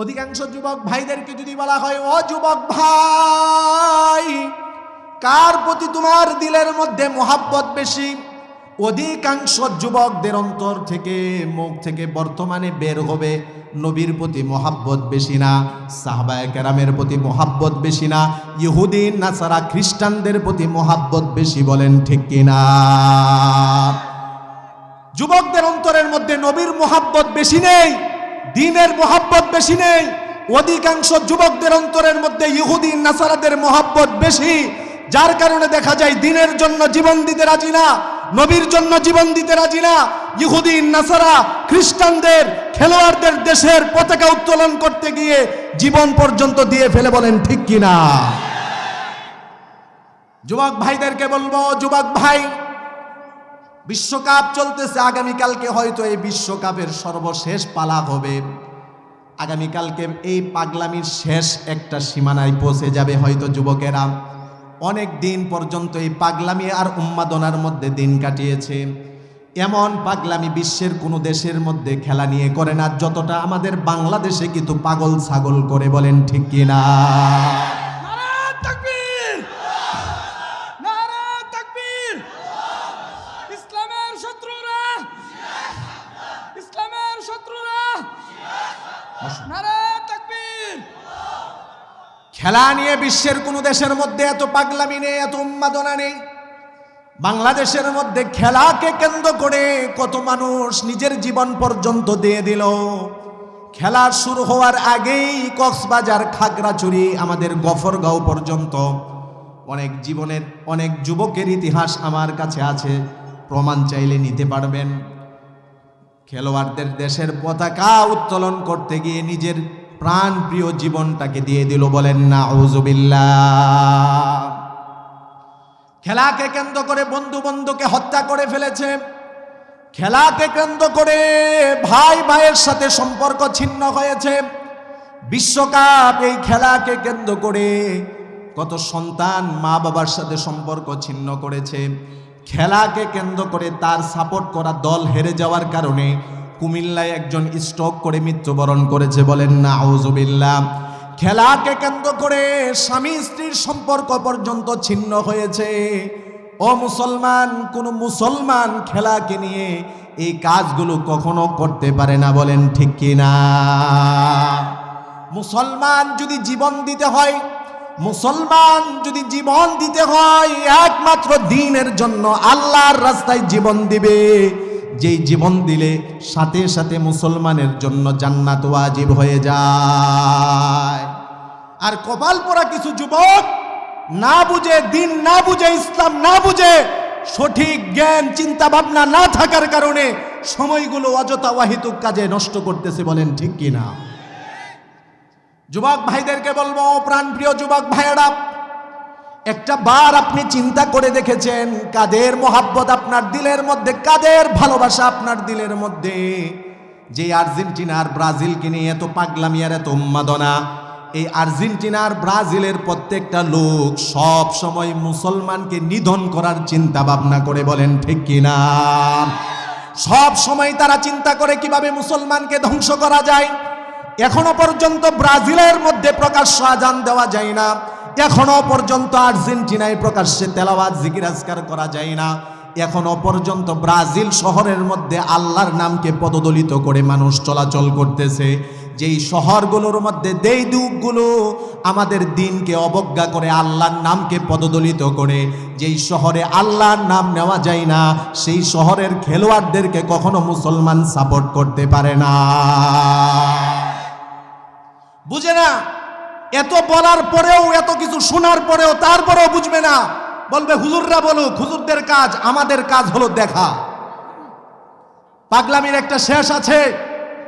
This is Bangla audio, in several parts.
অধিকাংশ যুবক ভাইদেরকে যদি বলা হয়, ও যুবক ভাই, কার প্রতি তোমার দিলের মধ্যে মোহাব্বত বেশি? অধিকাংশ যুবকদের অন্তর থেকে, মুখ থেকে বর্তমানে বের হবে, নবীর প্রতি মোহাব্বত বেশি না, সাহবায় কেরামের প্রতি মোহাব্বত বেশি না ইহুদিন নাসারা, খ্রিস্টানদের প্রতি মোহাব্বত বেশি বলেন ঠিক কিনা যুবকদের অন্তরের মধ্যে নবীর মোহাব্বত বেশি নেই। দিনের মোহাব্বত বেশি নেই। অধিকাংশ যুবকদের অন্তরের মধ্যে ইহুদিন নাসারাদের মোহাব্বত বেশি। যার কারণে দেখা যায় দিনের জন্য জীবন দিতে রাজি না, নবীর জন্য জীবন দিতে রাজি না। ইহুদিন নাসারা, খ্রিস্টানদের, খেলোয়াড়দের দেশের পতাকা উত্তোলন করতে গিয়ে জীবন পর্যন্ত দিয়ে ফেলে বলেন, ঠিক কিনা? যুবক ভাইদেরকে বলব, যুবক ভাই বিশ্বকাপ চলতেছে, আগামীকালকে হয়তো এই বিশ্বকাপের সর্বশেষ পালা হবে। আগামীকালকে এই পাগলামির শেষ একটা সীমানায় পৌঁছে যাবে হয়তো যুবকেরা। অনেক দিন পর্যন্ত এই পাগলামি আর উন্মাদনার মধ্যে দিন কাটিয়েছে। এমন পাগলামি বিশ্বের কোনো দেশের মধ্যে খেলা নিয়ে করে না, যতটা আমাদের বাংলাদেশে কিন্তু পাগল ছাগল করে বলেন ঠিক কিনা। খেলা নিয়ে বিশ্বের কোনো দেশের মধ্যে এত পাগলামি নেই, এত উন্মাদনা নেই। বাংলাদেশের মধ্যে খেলাকে কেন্দ্র করে কত মানুষ নিজের জীবন পর্যন্ত দিয়ে দিল। খেলা শুরু হওয়ার আগেই কক্সবাজার খাগড়াছড়ি আমাদের গফরগাঁও পর্যন্ত। অনেক জীবনের, অনেক যুবকের ইতিহাস আমার কাছে আছে, প্রমাণ চাইলে নিতে পারবেন। খেলোয়াড়দের দেশের পতাকা উত্তোলন করতে গিয়ে নিজের প্রাণ প্রিয় জীবনটাকে দিয়ে দিল বলেন না খেলাকে কেন্দ্র করে বন্ধু বন্ধুকে হত্যা করে ফেলেছে। খেলাকে কেন্দ্র করে ভাই ভাইয়ের সাথে সম্পর্ক ছিন্ন হয়েছে। বিশ্বকাপ এই খেলাকে কেন্দ্র করে কত সন্তান মা বাবার সাথে সম্পর্ক ছিন্ন করেছে। খেলাকে কেন্দ্র করে তার সাপোর্ট করা দল হেরে যাওয়ার কারণে কুমিল্লায় একজন স্ট্রোক করে মৃত্যুবরণ করেছে, বলেন না আউজুবিল্লাহ খেলাকে কেন্দ্র করে স্বামী স্ত্রীর সম্পর্ক পর্যন্ত ছিন্ন হয়েছে। ও মুসলমান, কোন মুসলমান খেলাকে নিয়ে এই কাজগুলো কখনো করতে পারে না, বলেন, ঠিক কিনা মুসলমান যদি জীবন দিতে হয়, মুসলমান যদি জীবন দিতে হয়, একমাত্র দিনের জন্য আল্লাহর রাস্তায় জীবন দিবে। যেই জীবন দিলে সাথে সাথে মুসলমানের জন্য জান্নাত ওয়াজিব হয়ে যায়। আর কপাল পরা কিছু যুবক না বুঝে, দিন না বুঝে, ইসলাম না বুঝে, সঠিক জ্ঞান চিন্তা ভাবনা না থাকার কারণে সময়গুলো অযথা ওয়াহিতুক কাজে নষ্ট করতেছে বলেন ঠিক কিনা? যুবক ভাইদেরকে বলব, প্রাণপ্রিয় যুবক ভাইয়েরা একটা বার আপনি চিন্তা করে দেখেছেন, কাদের মোহাব্বত আপনার দিলের মধ্যে, কাদের ভালোবাসা আপনার দিলের মধ্যে? যে আর্জেন্টিনার ব্রাজিলকে নিয়ে এত পাগলামি আর এত উন্মাদনা, এই আর্জেন্টিনার ব্রাজিলের প্রত্যেকটা লোক সব সময় মুসলমানকে নিধন করার চিন্তা ভাবনা করে বলেন, ঠিক কিনা সব সময় তারা চিন্তা করে কীভাবে মুসলমানকে ধ্বংস করা যায়। এখনও পর্যন্ত ব্রাজিলের মধ্যে প্রকাশ্য আজান দেওয়া যায় না। এখনও পর্যন্ত আর্জেন্টিনায় প্রকাশ্যে তেলাওয়াত জিকিরাজকার করা যায় না। এখনও পর্যন্ত ব্রাজিল শহরের মধ্যে আল্লাহর নামকে পদদলিত করে মানুষ চলাচল করতেছে। যেই শহরগুলোর মধ্যে দেই দুঃখগুলো আমাদের দিনকে অবজ্ঞা করে আল্লাহর নামকে পদদলিত করে। যেই শহরে আল্লাহর নাম নেওয়া যায় না, সেই শহরের খেলোয়াড়দেরকে কখনো মুসলমান সাপোর্ট করতে পারে না। বুঝে না? এত বলার পরেও, এত কিছু শোনার পরেও, তারপরেও বুঝবে না। বলবে, হুজুররা বলুক, হুজুরদের কাজ, আমাদের কাজ হলো দেখা। পাগলামির একটা শেষ আছে,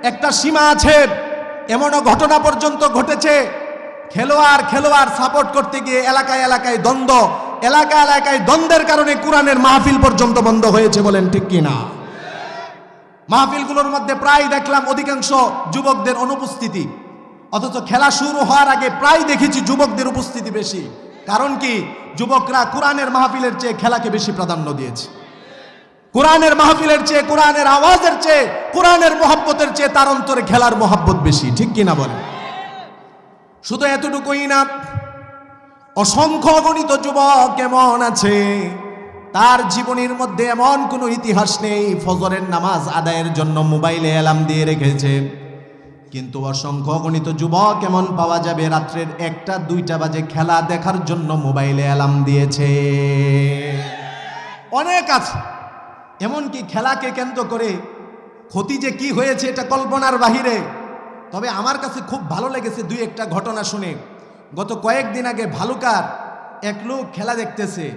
একটা সীমা আছে, এমনও ঘটনা পর্যন্ত ঘটেছে। খেলোয়াড় খেলোয়াড় সাপোর্ট করতে গিয়ে এলাকায় এলাকায় দ্বন্দ্ব এলাকা এলাকায় দ্বন্দ্বের কারণে কোরআনের মাহফিল পর্যন্ত বন্ধ হয়েছে বলেন ঠিক কিনা মাহফিলগুলোর মধ্যে প্রায় দেখলাম অধিকাংশ যুবকদের অনুপস্থিতি। অথচ খেলা শুরু হওয়ার আগে প্রায় দেখেছি যুবকদের উপস্থিতি বেশি। কারণ কি? যুবকরা কোরআনের মাহফিলের চেয়ে খেলাকে বেশি প্রাধান্য দিয়েছে। কোরআনের মাহফিলের চেয়ে, কোরআনের আওয়াজের চেয়ে, কোরআনের মহব্বতের চেয়ে তার অন্তরে খেলার মহব্বত বেশি। ঠিক কিনা বলে শুধু এতটুকুই না, অসংখ্য গণিত যুবক কেমন আছে? তার জীবনের মধ্যে এমন কোনো ইতিহাস নেই, ফজরের নামাজ আদায়ের জন্য মোবাইলে অ্যালার্ম দিয়ে রেখেছে। কিন্তু অসংখ্য গণিত যুবক এমন পাওয়া যাবে? রাত্রের একটা, দুইটা বাজে খেলা দেখার জন্য মোবাইলে অ্যালার্ম দিয়েছে। অনেক আছে। এমনকি খেলাকে কেন্দ্র করে ক্ষতি যে কি হয়েছে এটা কল্পনার বাহিরে। তবে আমার কাছে খুব ভালো লেগেছে দুই একটা ঘটনা শুনে। গত কয়েকদিন আগে ভালুকার এক লোক খেলা দেখতেছে।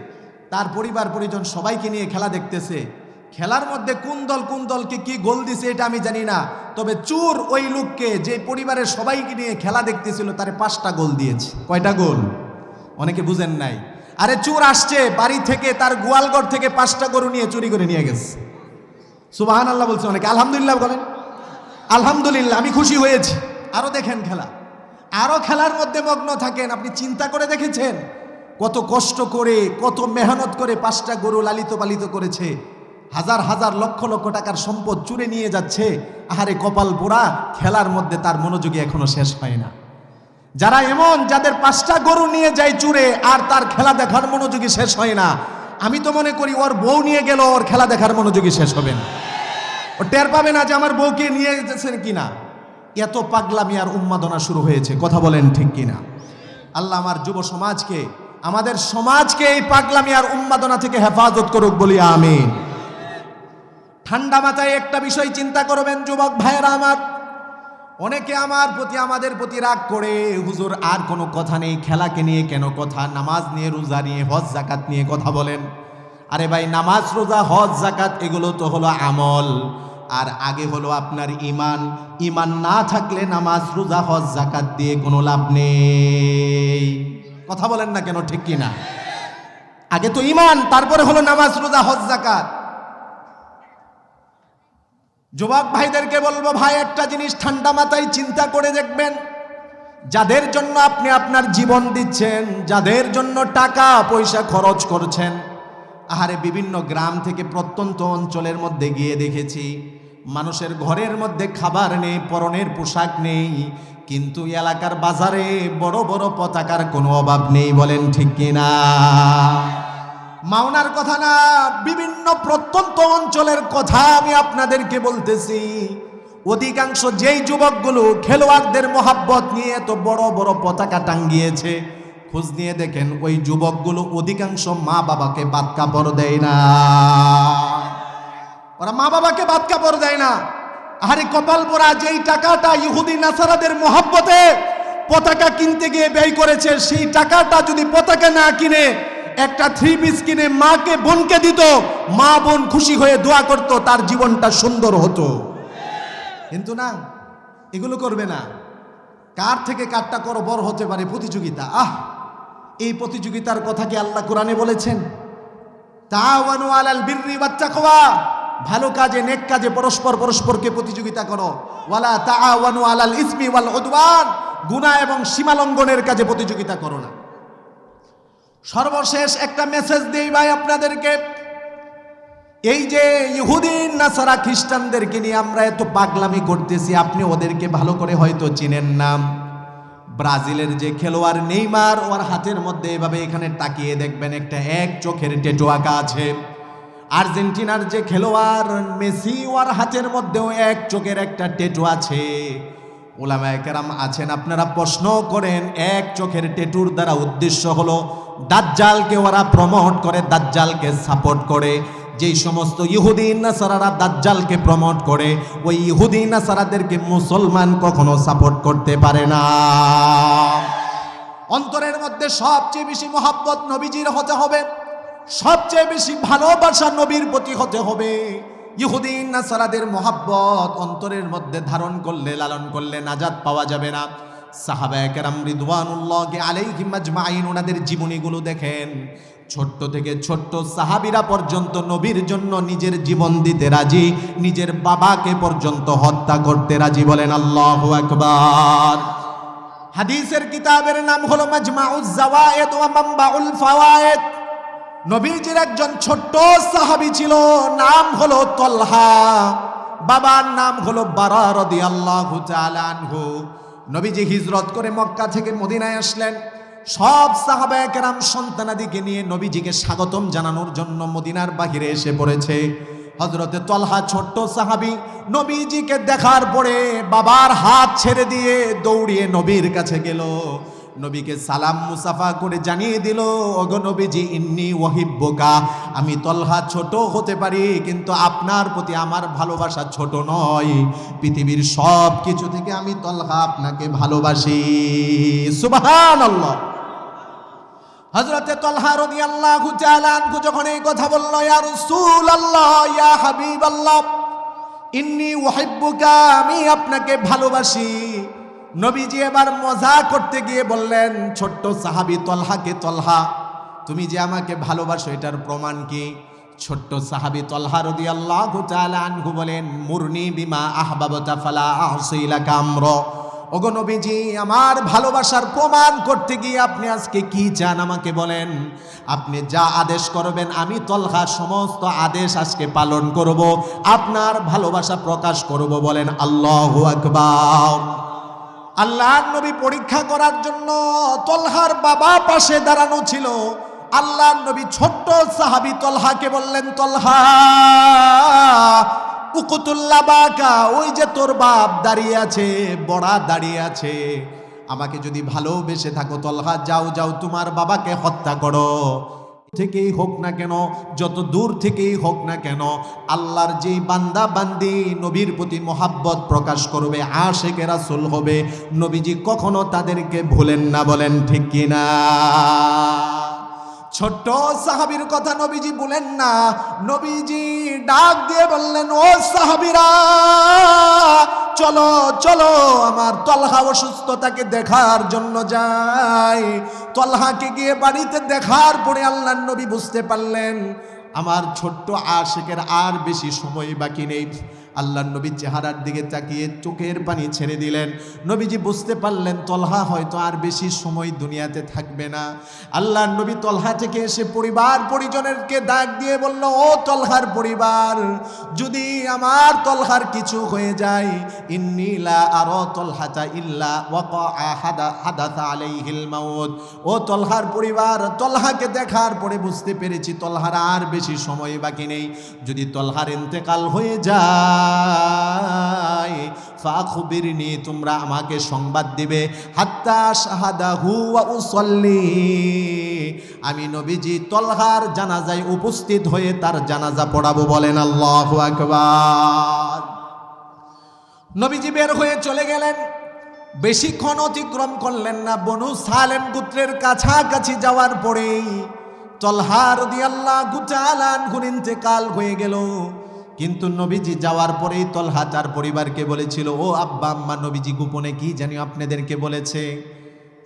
তার পরিবার পরিজন সবাইকে নিয়ে খেলা দেখতেছে। খেলার মধ্যে কোন দল কোন দলকে কি গোল দিছে এটা আমি জানি না। তবে চুর ওই লোককে, যে পরিবারের সবাইকে নিয়ে খেলা দেখতেছিল, তারে পাঁচটা গোল দিয়েছে। কয়টা গোল? অনেকে বুঝেন নাই। আরে চোর আসছে, বাড়ি থেকে তার গোয়ালঘর থেকে পাঁচটা গরু নিয়ে চুরি করে নিয়ে গেছে। সুবাহান আল্লাহ বলছে অনেকে, আলহামদুলিল্লাহ বলেন। আলহামদুলিল্লাহ, আমি খুশি হয়েছি। আরও দেখেন খেলা। আরও খেলার মধ্যে মগ্ন থাকেন, আপনি চিন্তা করে দেখেছেন? কত কষ্ট করে, কত মেহনত করে পাঁচটা গরু লালিত পালিত করেছে। হাজার হাজার লক্ষ লক্ষ টাকার সম্পদ চুরে নিয়ে যাচ্ছে। আহারে কপাল পোড়া, খেলার মধ্যে তার মনোযোগী এখনও শেষ হয় না। যারা এমন, যাদের পাঁচটা গরু নিয়ে যায় চুরে, আর তার খেলা দেখার মনোযোগী শেষ হয় না। আমি তো মনে করি ওর বউ নিয়ে গেল ওর খেলা দেখার মনোযোগী শেষ হবে না। ও টের পাবে না যে আমার বউকে নিয়ে যেতেছেন কিনা। এত পাগলামি আর উন্মাদনা শুরু হয়েছে, কথা বলেন ঠিক কিনা? আল্লাহ আমার যুব সমাজকে, আমাদের সমাজকে এই পাগলামি আর উন্মাদনা থেকে হেফাজত করুক বলি আমিন। ঠান্ডা মাথায় একটা বিষয় চিন্তা করবেন, যুবক ভাইয়েরা আমার। অনেকে আমার প্রতি, আমাদের প্রতি রাগ করে, হুজুর, আর কোনো কথা নেই, খেলাকে নিয়ে কেন কথা? নামাজ নিয়ে রোজা নিয়ে, হজ জাকাত নিয়ে কথা বলেন। আরে ভাই, নামাজ, রোজা, হজ জাকাত এগুলো তো হলো আমল। আর আগে হলো আপনার ইমান ইমান না থাকলে নামাজ, রোজা, হজ জাকাত দিয়ে কোনো লাভ নেই। কথা বলেন না কেন, ঠিক কিনা? আগে তো ইমান তারপরে হলো নামাজ, রোজা, হজ জাকাত যুবক ভাইদেরকে বলব, ভাই, একটা জিনিস ঠান্ডা মাথায় চিন্তা করে দেখবেন। যাদের জন্য আপনি আপনার জীবন দিচ্ছেন, যাদের জন্য টাকা, পয়সা খরচ করছেন, আহারে বিভিন্ন গ্রাম থেকে প্রত্যন্ত অঞ্চলের মধ্যে গিয়ে দেখেছি, মানুষের ঘরের মধ্যে খাবার নেই, পরনের পোশাক নেই, কিন্তু এলাকার বাজারে বড় বড় পতাকার কোনো অভাব নেই, বলেন ঠিক কিনা? মাওনার কথা না, বিভিন্ন প্রত্যন্ত অঞ্চলের কথা আমি আপনাদেরকে বলতেছি। অধিকাংশ যেই যুবকগুলো খেলোয়াড়দের মোহাব্বত নিয়ে এত বড় বড় পতাকা টাঙ্গিয়েছে, খোঁজ নিয়ে দেখেন ওই যুবকগুলো অধিকাংশ মা বাবাকে বাদ কাপড় দেয় না। ওরা মা বাবাকে বাদ কাপড় দেয় না। আরে কপাল পোড়া যেই টাকাটা ইহুদি নাসারাদের মোহাব্বতে পতাকা কিনতে গিয়ে ব্যয় করেছে, সেই টাকাটা যদি পতাকা না কিনে একটা থ্রি পিস কিনে মাকে, বোনকে দিত। মা বোন খুশি হয়ে দোয়া করত, তার জীবনটা সুন্দর হতো। কিন্তু না, এগুলো করবে না। কার থেকে কারটা করো বড় হতে পারে প্রতিযোগিতা? আহ! এই প্রতিযোগিতার কথা কি আল্লাহ কোরআনে বলেছেন? আলাল বিররি ভালো কাজে, নেক কাজে পরস্পর পরস্পরকে প্রতিযোগিতা করো। ওয়ালা তাআওয়ানু আলাল ইসমি ওয়াল উদওয়ান। গুনাহ এবং সীমালঙ্ঘনের কাজে প্রতিযোগিতা করো না। সর্বশেষ একটা মেসেজ দেই ভাই আপনাদেরকে। এই যে ইহুদিন নাসারা খ্রিস্টানদেরকে নিয়ে আমরা এত পাগলামি করতেছি, আপনি ওদেরকে ভালো করে হয়তো চিনেন না। ব্রাজিলের যে খেলোয়াড় নেইমার, ওর হাতের মধ্যে এভাবে এখানে তাকিয়ে দেখবেন একটা এক চোখের টেটু আঁকা আছে। আর্জেন্টিনার যে খেলোয়াড়, মেসি, ওর হাতের মধ্যেও এক চোখের একটা টেটু আছে। ওলামায় কেরাম আছেন, আপনারা প্রশ্ন করেন, এক চোখের টেটুর দ্বারা উদ্দেশ্য হলো, দাজ্জালকে ওরা প্রমোট করে, দাজ্জালকে সাপোর্ট করে। যেই সমস্ত ইহুদিন নাসারারা দাজ্জালকে প্রমোট করে, ওই ইহুদিন নাসারাদেরকে মুসলমান কখনো সাপোর্ট করতে পারে না। অন্তরের মধ্যে সবচেয়ে বেশি মহাব্বত নবীজির হতে হবে, সবচেয়ে বেশি ভালোবাসা নবীর প্রতি হতে হবে। ইহুদিন, নাসারাদের মহাব্বত অন্তরের মধ্যে ধারণ করলে, লালন করলে নাজাত পাওয়া যাবে না। সাহাবায়াকেরাম রিদওয়ানুল্লাহকে আলাইহিম আজমাইন, ওনাদের জীবনীগুলো দেখেন। ছোট্ট থেকে ছোট্ট সাহাবিরা পর্যন্ত নবীর জন্য নিজের জীবন দিতে রাজি, নিজের বাবাকে পর্যন্ত হত্যা করতে রাজি বলেন আল্লাহু আকবার। হাদিসের কিতাবের নাম হলো মাজমাউজ জাওয়ায়েদ ওয়া মামবাউল ফাওয়ায়েদ। নবীজির একজন ছোট্ট সাহাবী ছিল, নাম হলো তলহা। বাবার নাম হলো বারা রাদিয়াল্লাহু তাআলা আনহু। নবীজি হিজরত করে মক্কা থেকে মদিনায় আসলেন। সব সাহাবায়ে কেরাম সন্তানাদিকে নিয়ে নবীজিকে স্বাগতম জানানোর জন্য মদিনার বাহিরে এসে পড়েছে। হজরতে তলহা ছোট্ট সাহাবি নবীজিকে দেখার পরে বাবার হাত ছেড়ে দিয়ে দৌড়িয়ে নবীর কাছে গেল। নবীকে সালাম মুসাফা করে জানিয়ে দিল, ওগো নবীজি, ইন্নি ওয়াহিব্বকা আমি তলহা ছোট হতে পারি, কিন্তু আপনার প্রতি আমার ভালোবাসা ছোট নয়। পৃথিবীর সব কিছু থেকে আমি তলহা আপনাকে ভালোবাসি। সুবহানাল্লাহ। হজরতে তলহা তাআলা আনহু যখন এই কথা বলল, ইয়া রাসূলুল্লাহ, ইয়া হাবিবাল্লাহ, ইন্নি ওয়াহিব্বুকা আমি আপনাকে ভালোবাসি। নবীজি এবার মজা করতে গিয়ে বললেন, ছোট্ট সাহাবী তলহাকে তলহা? তুমি যে আমাকে ভালোবাসো, এটার প্রমাণ কি? ছোট্ট সাহাবি তলহা রাদিয়াল্লাহু তাআলা আনহু বলেন, মুরনি বিমা আহবাবতা ফালা আহসিলা কামর ওগো নবীজি, আমার ভালোবাসার প্রমাণ করতে গিয়ে আপনি আজকে কি চান আমাকে বলেন? আপনি যা আদেশ করবেন, আমি তলহা সমস্ত আদেশ আজকে পালন করব। আপনার ভালোবাসা প্রকাশ করব বলেন আল্লাহু আকবার। আল্লাহর নবী পরীক্ষা করার জন্য তলহার বাবা পাশে দাঁড়ানো ছিল। আল্লাহর নবী ছোট্ট সাহাবি তলহাকে বললেন, তলহা, উকুতুল্লা বাকা, ওই যে তোর বাপ দাঁড়িয়ে আছে, বড়া দাঁড়িয়ে আছে। আমাকে যদি ভালোবেসে থাকো তলহা, যাও যাও, তোমার বাবাকে হত্যা করো। থেকেই হোক না কেন, যত দূর থেকেই হোক না কেন, আল্লাহর যেই বান্দা বান্দি নবীর প্রতি মোহাব্বত প্রকাশ করবে, আশেকে রাসুল হবে, নবীজি কখনো তাদেরকে ভুলেন না বলেন ঠিক কিনা? ছোট্ট সাহাবির কথা নবীজি বলেন না, নবীজি ডাক দিয়ে বললেন, ও সাহাবিরা, চলো চলো, আমার তলহা অসুস্থতাকে দেখার জন্য যাই। তলহাকে গিয়ে বাড়িতে দেখার পরে আল্লাহ নবী বুঝতে পারলেন, আমার ছোট্ট আশেকের আর বেশি সময় বাকি নেই। আল্লাহ নবীর চেহারার দিকে তাকিয়ে চোখের পানি ছেড়ে দিলেন। নবীজি বুঝতে পারলেন, তলহা হয়তো আর বেশি সময় দুনিয়াতে থাকবে না। আল্লাহ নবী তলহা থেকে এসে পরিবার পরিজনেরকে ডাক দিয়ে বলল, ও তলহার পরিবার, যদি আমার তলহার কিছু হয়ে যায় ইন্নিলা আর তলহাতা ইল্লা হাদা হাদাথা আলাইহিল মাউত। ও তলহার পরিবার, তলহাকে দেখার পরে বুঝতে পেরেছি তলহার আর বেশি সময় বাকি নেই। যদি তলহার ইন্তেকাল হয়ে যায় ফাখবিরনি, তোমরা আমাকে সংবাদ দিবে। হাত্তা শাহাদাহু ওয়া উসাল্লি। আমি নবীজি তলহার জানাজায় উপস্থিত হয়ে তার জানাজা পড়াবো বলেন আল্লাহু আকবার। নবীজি বের হয়ে চলে গেলেন। বেশিক্ষণ অতিক্রম করলেন না। বনু সালেম গোত্রের কাছাকাছি যাওয়ার পরেই তলহার দিয়াল্লাহ গুচালান ইন্তেকাল হয়ে গেল। কিন্তু নবীজি যাওয়ার পরেই তলহা তার পরিবারকে বলেছিল, ও আব্বা, আম্মা, নবীজি গোপনে কি জানি আপনাদেরকে বলেছে?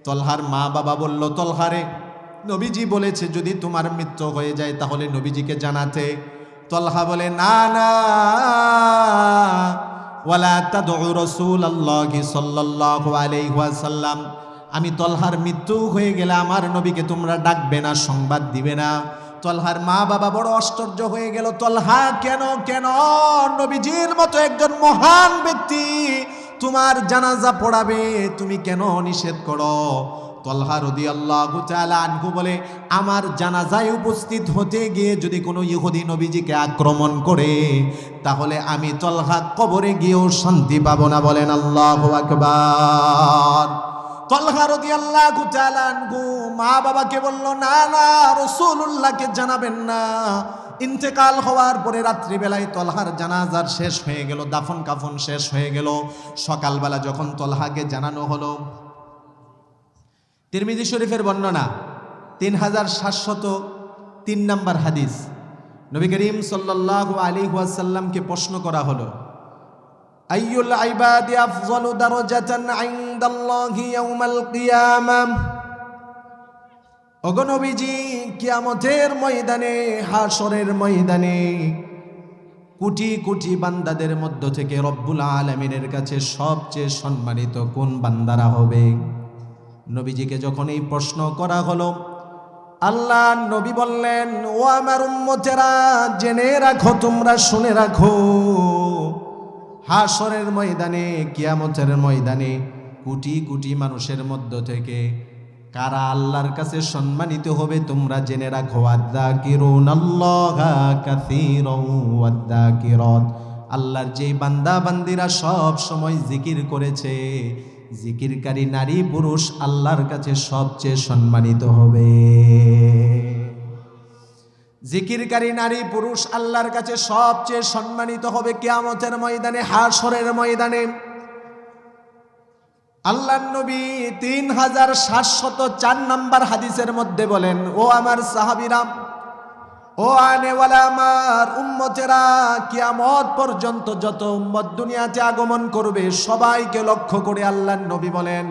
তলহার মা বাবা বলল তলহারে নবীজি বলেছে যদি তোমার মৃত্যু হয়ে যায় তাহলে নবীজিকে জানাতে। তলহা বলে, না না আমি তলহার মৃত্যু হয়ে গেলে আমার নবীকে তোমরা ডাকবে না, সংবাদ দিবে না। তলহার মা বাবা বড় আশ্চর্য হয়ে গেল, তলহা কেন কেন? নবীজির মতো একজন মহান ব্যক্তি তোমার জানাজা পড়াবে, তুমি কেন নিষেধ করো? তলহা রদি আল্লাহ আনহু বলে, আমার জানাজায় উপস্থিত হতে গিয়ে যদি কোনো ইহুদি নবীজিকে আক্রমণ করে, তাহলে আমি তলহা কবরে গিয়েও শান্তি পাবো না। বলেন আল্লাহ আকবার। মা বাবাকে বলল, না না রসুল্লাহকে জানাবেন না। ইন্তেকাল হওয়ার পরে রাত্রিবেলায় তলহার জানাজার শেষ হয়ে গেল দাফন কাফন শেষ হয়ে গেল। সকালবেলা যখন তলহাকে জানানো হলো, তিরমিজি শরীফের বর্ণনা তিন হাজার সাতশত তিন নম্বর হাদিস। নবী করিম সাল্লাহ আলী ওয়াসাল্লামকে প্রশ্ন করা হলো আইয়ুল আইবাদি আফজালু দারাজাতান ইনদাল্লাহি ইয়াউমাল কিয়ামাহ ওগো নবীজি, কিয়ামতের ময়দানে হাসরের ময়দানে কোটি কোটি বান্দাদের মধ্য থেকে রব্বুল আলমিনের কাছে সবচেয়ে সম্মানিত কোন বান্দারা হবে? নবীজিকে যখন এই প্রশ্ন করা হলো, আল্লাহ নবী বললেন, ও আমার উম্মতেরা, জেনে রাখো, তোমরা শুনে রাখো। হাসরের ময়দানে, কিয়ামতের ময়দানে কোটি কোটি মানুষের মধ্য থেকে কারা আল্লাহর কাছে সম্মানিত হবে, তোমরা জেনে রাখো আল্লাহর যেই বান্দা বান্দিরা সব সময় জিকির করেছে, জিকিরকারী নারী পুরুষ আল্লাহর কাছে সবচেয়ে সম্মানিত হবে। জিকিরকারী নারী, পুরুষ আল্লাহর কাছে সবচেয়ে সম্মানিত হবে কেয়ামতের ময়দানে হাসরের ময়দানে। আল্লাহ নবী তিন হাজার সাতশত চার নম্বর হাদিসের মধ্যে বলেন, ও আমার সাহাবিরাম ও আনেওয়ালা আমার উম্মতেরা, কিয়ামত পর্যন্ত যত উম্মত দুনিয়াতে আগমন করবে, সবাইকে লক্ষ্য করে আল্লাহ নবী বলেন,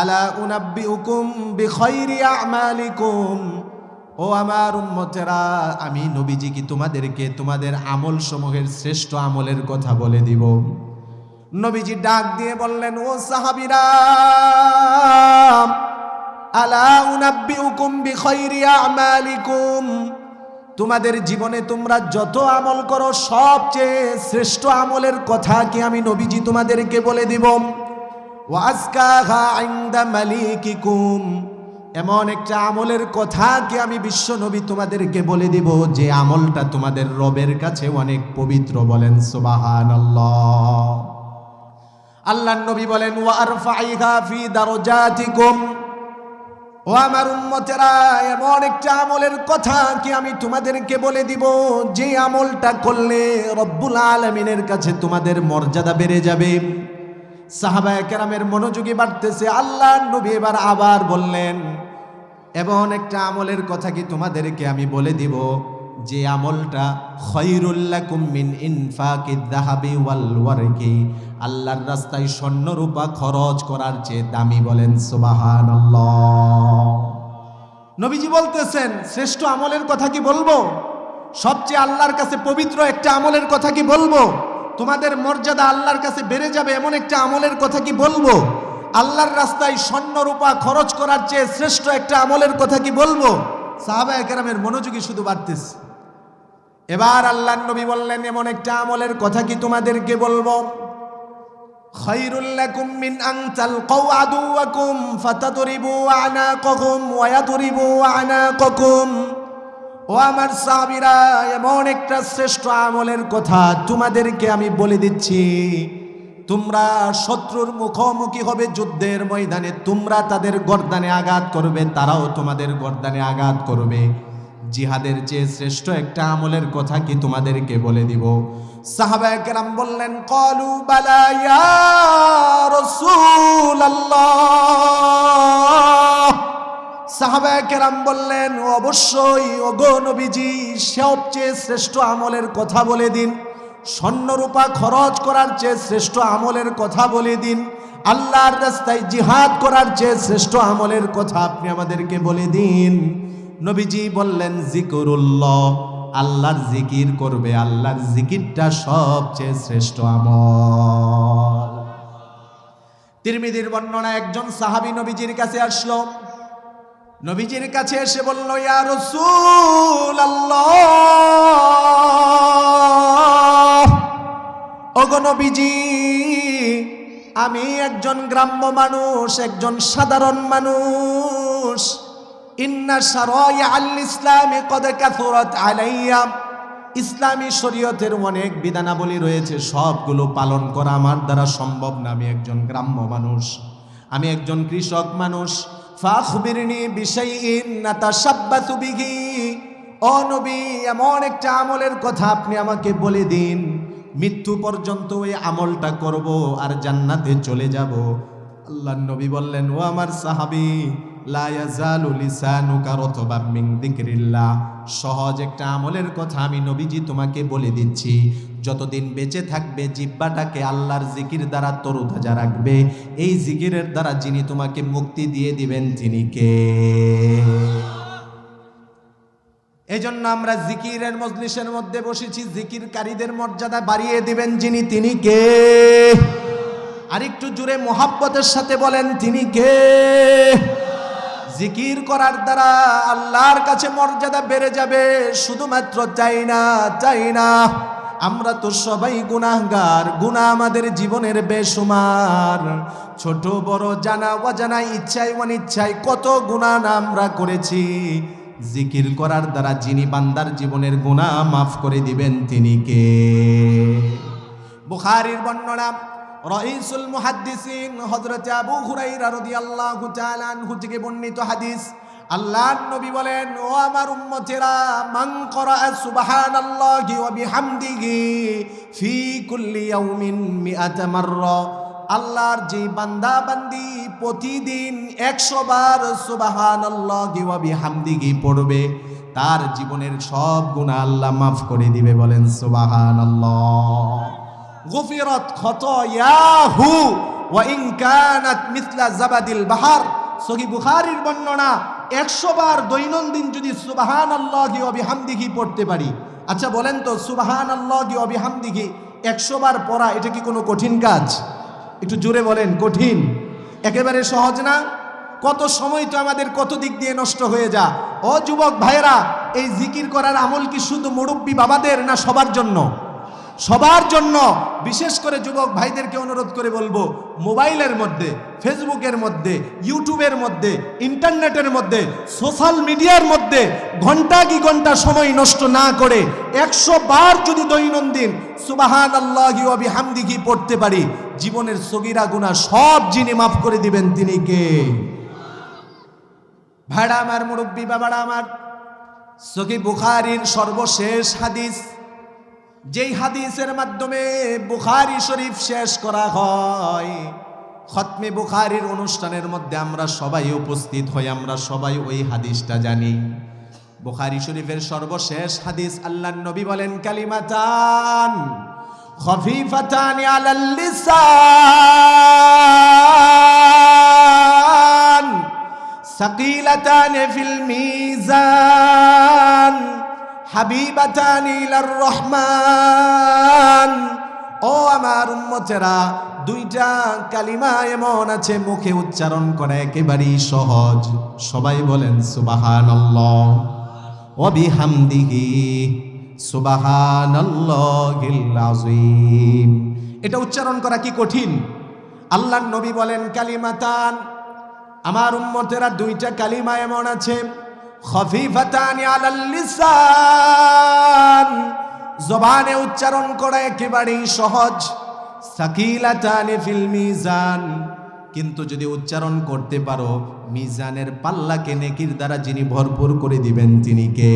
আলা উনাব্বি হুকুম বিখৈরি আমালিকুম ও আমার উম্মতেরা, আমি নবীজি কি তোমাদেরকে তোমাদের আমল সমূহের শ্রেষ্ঠ আমলের কথা বলে দিব। নবীজি ডাক দিয়ে বললেন, ও সাহাবিরা, আলা উনাব্বি হুকুম বিখৈরি আমালিকুম? তোমাদের জীবনে তোমরা যত আমল করো, সবচেয়ে শ্রেষ্ঠ আমলের কথা কি আমি নবীজি তোমাদেরকে বলে দিব। ওয়াজকাহা আইন্দা মালিকিকুম। এমন একটা আমলের কথা কি আমি বিশ্ব নবী তোমাদেরকে বলে দিব, যে আমলটা তোমাদের রবের কাছে অনেক পবিত্র। বলেন, সুবহানাল্লাহ। আল্লাহ নবী বলেন ও আমার উম্মতেরা, এমন একটা আমলের কথা কি আমি তোমাদেরকে বলে দিব, যে আমলটা করলে রব্বুল আলমিনের কাছে তোমাদের মর্যাদা বেড়ে যাবে। সাহাবায় কেরামের মনোযোগী বাড়তেছে। আল্লাহ নবী এবার আবার বললেন, এমন একটা আমলের কথা কি তোমাদেরকে আমি বলে দিব? যে আমলটা ওয়াল আল্লাহর রাস্তায় স্বর্ণ রূপা খরচ করার চেয়ে দামি বলেন, সুবহানাল্লাহ। নবীজি বলতেছেন, শ্রেষ্ঠ আমলের কথা কি বলব? সবচেয়ে আল্লাহর কাছে পবিত্র একটা আমলের কথা কি বলব? তোমাদের মর্যাদা আল্লাহর কাছে বেড়ে যাবে এমন একটা আমলের কথা কি বলব? আল্লাহর রাস্তায় স্বর্ণ রূপা খরচ করার চেয়ে শ্রেষ্ঠ একটা আমলের কথা কি বলব? সাহাবা একরামের মনোযোগী শুধু বাড়তেছে। এবার আল্লাহ নবী বললেন, এমন একটা আমলের কথা কি তোমাদেরকে বলব? তালকাউ আদুওয়াকুম ফাতাদরিবু আনাকাকুম ওয়া আনাকাকুম। ও আমার সাহাবীরা, এমন একটা শ্রেষ্ঠ আমলের কথা তোমাদেরকে আমি বলে দিচ্ছি। তোমরা শত্রুর মুখোমুখি হবে যুদ্ধের ময়দানে, তোমরা তাদের গর্দানে আঘাত করবে, তারাও তোমাদের গর্দানে আঘাত করবে। জিহাদের চেয়ে শ্রেষ্ঠ একটা আমলের কথা কি তোমাদেরকে বলে দিব? সাহাবায়ে কেরাম বললেন, কলু বালা ইয়া রাসূলুল্লাহ। সাহাবায়ে কেরাম বললেন, অবশ্যই, ওগো নবীজি, সবচেয়ে শ্রেষ্ঠ আমলের কথা বলে দিন। স্বর্ণরূপা খরচ করার চেয়ে শ্রেষ্ঠ আমলের কথা বলে দিন। আল্লাহর রাস্তায় জিহাদ করার চেয়ে শ্রেষ্ঠ আমলের কথা আপনি আমাদেরকে বলে দিন। নবীজি বললেন, জিকরুল্লাহ, আল্লাহর জিকির করবে। আল্লাহর জিকিরটা সবচেয়ে শ্রেষ্ঠ আমল। তিরমিদির বর্ণনা একজন সাহাবী নবীজির কাছে আসলো। নবীজির কাছে এসে বলল, ইয়া রসুল ওগো নবীজি, আমি একজন গ্রাম্য মানুষ, একজন সাধারণ মানুষ। ইন্না সারায়া আল ইসলামে কদ কাসুরাত আলাইয়া। ইসলামী শরীয়তের অনেক বিধানাবলী রয়েছে, সবগুলো পালন করা আমার দ্বারা সম্ভব না। আমি একজন গ্রাম্য মানুষ, আমি একজন কৃষক মানুষ ফাখবিরনি বিশাইইন নাতাশাব্বাসু বিহি। ও নবী, এমন একটা আমলের কথা আপনি আমাকে বলে দিন। মৃত্যু পর্যন্ত ওই আমলটা করব আর জান্নাতে চলে যাব। আল্লাহ নবী বললেন, ও আমার সাহাবি সহজ একটা আমলের কথা আমি নবীজি তোমাকে বলে দিচ্ছি। যতদিন বেঁচে থাকবে জিব্বাটাকে আল্লাহর জিকির দ্বারা তরুতাজা রাখবে। এই জিকিরের দ্বারা যিনি তোমাকে মুক্তি দিয়ে দিবেন তিনি কে? এই জন্য আমরা জিকিরের মজলিসের মধ্যে বসেছি, জিকিরকারীদের মর্যাদা বাড়িয়ে দিবেন, যিনি, তিনি কে? আরেকটু জুড়ে মোহাব্বতের সাথে বলেন, তিনি কে? জিকির করার দ্বারা আল্লাহর কাছে মর্যাদা বেড়ে যাবে, শুধুমাত্র চাই না চাই না। আমরা তো সবাই গুনাহগার, গুনাহ আমাদের জীবনের বেসুমার ছোট, বড়, জানা, অজানা, ইচ্ছায়, অনিচ্ছায় কত গুণা আমরা করেছি। জিকির করার দ্বারা যিনি বান্দার জীবনের গুনাহ মাফ করে দিবেন তিনি কে? বুখারীর বর্ণনা, রইসুল মুহাদ্দিসিন হযরত আবু হুরাইরা রাদিয়াল্লাহু তাআলা আনহু থেকে বর্ণিত হাদিস আল্লাহর নবী বলেন, ও আমার উম্মতেরা, মান করা সুবহানাল্লাহি ওয়া বিহামদিহি ফি কুল্লি ইয়াউমিন মিআতা মাররা। আল্লাহর যে বান্দা বান্দি প্রতিদিন একশো বার সুবহানাল্লাহি ওয়া বিহামদিহি পড়বে, তার জীবনের সব গুনাহ আল্লাহ মাফ করে দিবে বলেন, সুবহানাল্লাহ। গুফিরত খতয়াহু ওয়া ইন কানাত মিথলা জাবাদিল বাহার। সহি বুখারীর বর্ণনা 100 বার দৈনন্দিন যদি সুবহানাল্লাহি ওয়া বিহামদিহি পড়তে পারি। আচ্ছা বলেন তো, সুবহানাল্লাহি ওয়া বিহামদিহি 100 বার পড়া, এটা কি কোনো কঠিন কাজ? একটু জোরে বলেন, কঠিন। একেবারে সহজ না? কত সময় তো আমাদের কত দিক দিয়ে নষ্ট হয়ে যা। ও যুবক ভাইরা এই জিকির করার আমল কি শুধু মুরব্বী বাবাদের না সবার জন্য? সবার জন্য, বিশেষ করে যুবক ভাইদেরকে অনুরোধ করে বলব, মোবাইলের মধ্যে, ফেসবুকের মধ্যে, ইউটিউবের মধ্যে, ইন্টারনেটের মধ্যে, সোশ্যাল মিডিয়ার মধ্যে ঘণ্টা কি ঘণ্টা সময় নষ্ট না করে একশো বার যদি দৈনন্দিন সুবাহান আল্লাহি হামদিহি পড়তে পারি, জীবনের সগিরা গুণা সব যিনি মাফ করে দিবেন তিনি কে? ভাড়া আমার মুরব্বী বাবারা আমার সখি বুখারির সর্বশেষ হাদিস। যেই হাদিসের মাধ্যমে বুখারি শরীফ শেষ করা হয়, খতমে বুখারির অনুষ্ঠানের মধ্যে আমরা সবাই উপস্থিত হই, আমরা সবাই ওই হাদিসটা জানি। বুখারি শরীফের সর্বশেষ হাদিস আল্লাহ নবী বলেন, কালিমাতান খফিফাতান আলাল লিসান, সাকিলাতান ফিল মিজান। হাবিবাতান ইলার রহমান ও আমার উম্মতেরা, দুইটা কালিমা এমন আছে, মুখে উচ্চারণ করা একেবারেই সহজ। সবাই বলেন সুবাহানাল্লাহ। ও বিহামদিহি, সুবাহানাল্লাহিল আযীম। এটা উচ্চারণ করা কি কঠিন? আল্লাহর নবী বলেন কালিমাতান। আমার উম্মতেরা দুইটা কালিমা এমন আছে জবানে উচ্চারণ করা একেবারেই সহজ। মিজান। কিন্তু যদি উচ্চারণ করতে পারো, মিজানের পাল্লাকে নেকির দ্বারা যিনি ভরপুর করে দিবেন তিনি কে?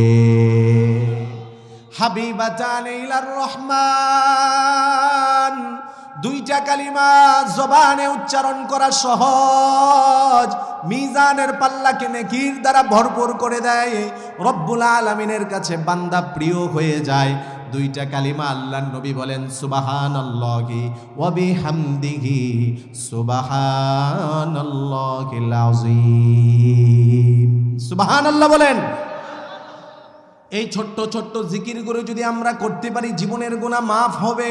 হাবিবাতান ইলার রহমান। দুইটা কালিমা জবানে উচ্চারণ করা সহজ। মিজানের পাল্লাকে নেকির দ্বারা ভরপুর করে দেয়। রব্বুল আলমিনের কাছে বান্দা প্রিয় হয়ে যায়। দুইটা কালিমা আল্লাহ নবী বলেন সুবাহান আল্লাহি ওয়াবি হামদিহি সুবাহান সুবাহান আল্লাহ বলেন। এই ছোট্ট ছোট্ট জিকিরগুলো যদি আমরা করতে পারি, জীবনের গুণা মাফ হবে।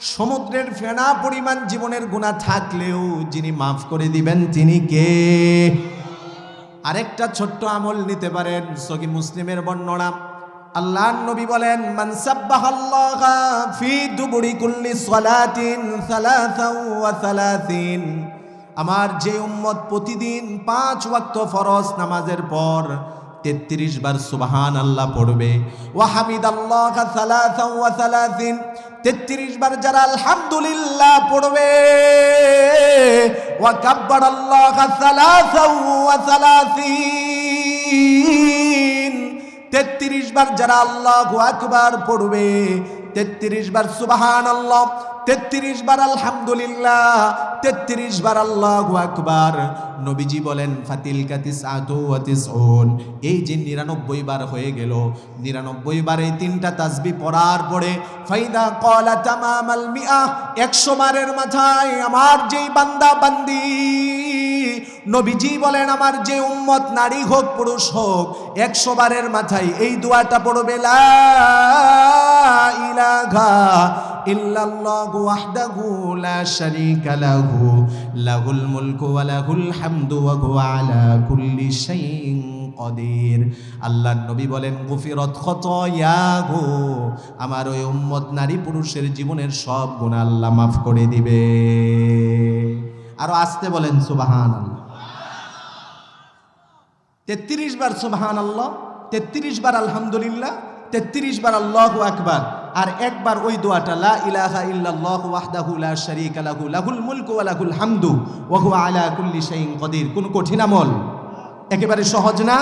সমুদ্রের ফেনা পরিমাণ জীবনের গুণা থাকলেও যিনি মাফ করে দিবেন তিনি কে? আরেকটা ছোট্ট আমল নিতে পারেন সহি মুসলিমের বর্ণনা। আল্লাহ নবী বলেন আমার যে উম্মত প্রতিদিন পাঁচ ওয়াক্ত ফরজ নামাজের পর তেত্রিশ বার সুবাহান আল্লাহ পড়বে। ওয়াহামিদ আল্লাহ সালাসিন তেত্রিশ বার যারা আলহামদুলিল্লাহ পড়বে, ওয়া কাব্বার আল্লাহ তেত্রিশ বার যারা আল্লাহ আকবার পড়বে তেত্রিশ বার সুবাহান আল্লাহ তেত্রিশ বার আলহামদুলিল্লাহ, তেত্রিশ বার আল্লাহ আকবার। নবীজি বলেন ফাতিল কাতিস আতুয়াতিস এই যে নিরানব্বই বার হয়ে গেল, নিরানব্বই বার এই তিনটা তাসবি পড়ার পরে, ফাইদা কলা তামামাল মিয়া একশো বারের মাথায় আমার যেই বান্দা বান্দি। নবীজি বলেন, আমার যে উম্মত নারী হোক, পুরুষ হোক, একশো বারের মাথায় এই দোয়াটা পড়বে কদির। আল্লাহ নবী বলেন, গুফিরত আমার ওই উম্মত নারী পুরুষের জীবনের সব গুণ আল্লাহ মাফ করে দিবে। আরও আসতে বলেন সুবাহান আল্লাহ তেত্রিশ বার সুবাহান আল্লাহ তেত্রিশ বার আলহামদুলিল্লাহ, তেত্রিশ বার আল্লাহু আকবার, আর একবার ওই দোয়াটা ওয়াহদাহু লাহুল হামদু কোন কঠিন আমল, একেবারে সহজ না।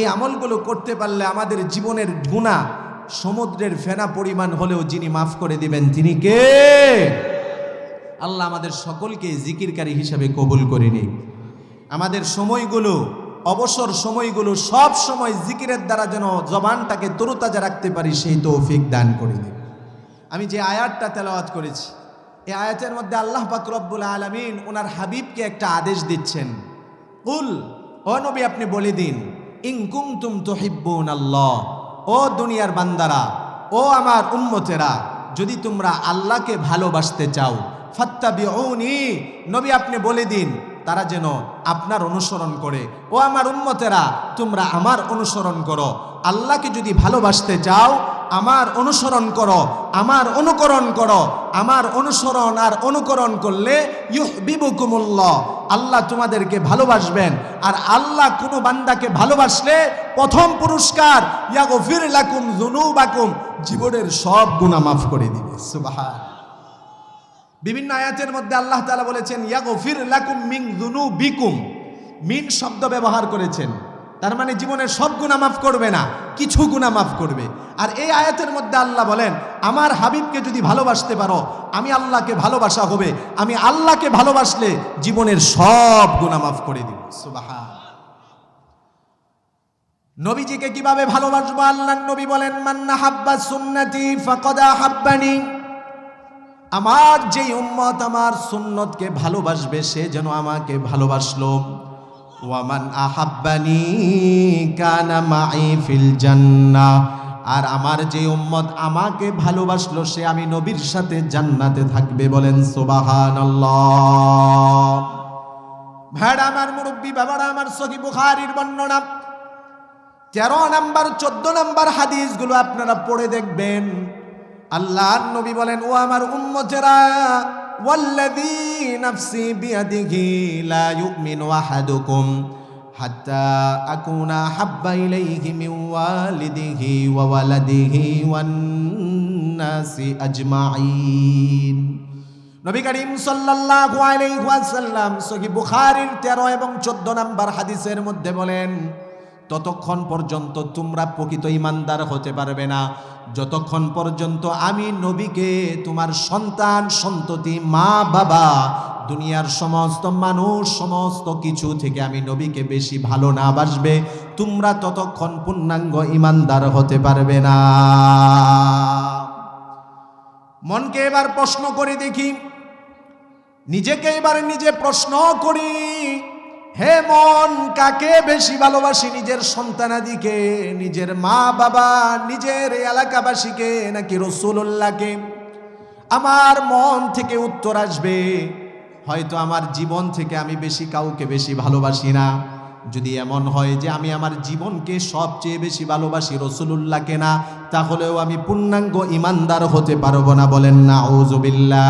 এই আমলগুলো করতে পারলে আমাদের জীবনের গুণা সমুদ্রের ফেনা পরিমাণ হলেও যিনি মাফ করে দিবেন, তিনি কে? আল্লাহ আমাদের সকলকে জিকিরকারী হিসাবে কবুল করে নিক। আমাদের সময়গুলো, অবসর সময়গুলো সব সময় জিকিরের দ্বারা যেন জবানটাকে তরুতাজা রাখতে পারি, সেই তৌফিক দান করে দিন আমি যে আয়াতটা তেলাওয়াত করেছি এই আয়াতের মধ্যে আল্লাহ রব্বুল আলমিন ওনার হাবিবকে একটা আদেশ দিচ্ছেন। উল ও নবী আপনি বলে দিন ইনকুম তুম তোহিব্বুন আল্লাহ ও দুনিয়ার বান্দারা, ও আমার উম্মতেরা, যদি তোমরা আল্লাহকে ভালোবাসতে চাও ফাত্তাবিউনি, নবী আপনি বলে দিন, তারা যেন আপনার অনুসরণ করে। ও আমার উম্মতেরা, তোমরা আমার অনুসরণ করো। আল্লাহকে যদি ভালোবাসতে চাও আমার অনুসরণ করো, আমার অনুকরণ করো। আমার অনুসরণ আর অনুকরণ করলে ইউহবিবুকুমুল্লাহ, আল্লাহ তোমাদেরকে ভালোবাসবেন। আর আল্লাহ কোনো বান্দাকে ভালোবাসলে প্রথম পুরস্কার, ইয়াগফির লাকুম যুনুবাকুম, জীবনের সব গুনাহ মাফ করে দিবে। সুবহান। বিভিন্ন আয়াতের মধ্যে আল্লাহ তাআলা বলেছেন, ইয়াগফির লাকুম মিন যুনুবিকুম। মিন শব্দ ব্যবহার করেছেন। তার মানে জীবনের সব গুনাহ মাফ করবে না, কিছু গুনাহ মাফ করবে। আর এই আয়াতের মধ্যে আল্লাহ বলেন, আমার হাবিবকে যদি ভালোবাসতে পারো, আমি আল্লাহকে ভালোবাসা হবে। আমি আল্লাহকে ভালোবাসলে জীবনের সব গুনাহ মাফ করে দিব। নবীজিকে কীভাবে ভালোবাসবো? আল্লাহ নবী বলেন মান্না হাব্বা সুন্নতি ফাকদা হাব্বানি আমার যেই উম্মত আমার সুন্নতকে ভালোবাসবে, সে যেন আমাকে ভালোবাসলো। ওয়ামান আহাব্বানি কানা মাই ফিল জান্নাহ। আর আমার যে উম্মত আমাকে ভালোবাসলো, সে আমি নবীর সাথে জান্নাতে থাকবে বলেন সুবহানাল্লাহ। ভাড়া আমার মুরব্বী বাবারা, আমার সহি বুখারীর বর্ণনা। তেরো নাম্বার, চোদ্দ নাম্বার হাদিসগুলো আপনারা পড়ে দেখবেন। আল্লাহর নবী বলেন, ও আমার উম্মতেরা বিয়াদিহি লা ইউমিনু আহাদুকুম হাত্তা আকুনা হাব্বা ইলাইহি মিন ওয়ালিদিহি ওয়া ওয়ালাদিহি ওয়ান নাসি আজমাইন নবী করিম সাল্লাল্লাহু আলাইহি ওয়াসাল্লাম সহি বুখারীর 13 এবং 14 নাম্বার হাদিসের মধ্যে বলেন ততক্ষণ পর্যন্ত তোমরা প্রকৃত ইমানদার হতে পারবে না। যতক্ষণ পর্যন্ত আমি নবীকে, তোমার সন্তান, সন্ততি, মা, বাবা, দুনিয়ার সমস্ত মানুষ, সমস্ত কিছু থেকে আমি নবীকে বেশি ভালো না বাসবে, তোমরা ততক্ষণ পূর্ণাঙ্গ ইমানদার হতে পারবে না। মনকে এবার প্রশ্ন করে দেখি। নিজেকে এবার নিজে প্রশ্ন করি। হে মন, কাকে বেশি ভালোবাসি নিজের সন্তানাদিকে, নিজের মা বাবা, নিজের এলাকাবাসীকে, নাকি রসুল্লাহকে আমার মন থেকে উত্তর আসবে, হয়তো আমার জীবন থেকে আমি বেশি কাউকে বেশি ভালোবাসি না। যদি এমন হয় যে আমি আমার জীবনকে সবচেয়ে বেশি ভালোবাসি রসুলুল্লাহকে না, তাহলেও আমি পূর্ণাঙ্গ ইমানদার হতে পারব না বলেন না ওজবিল্লা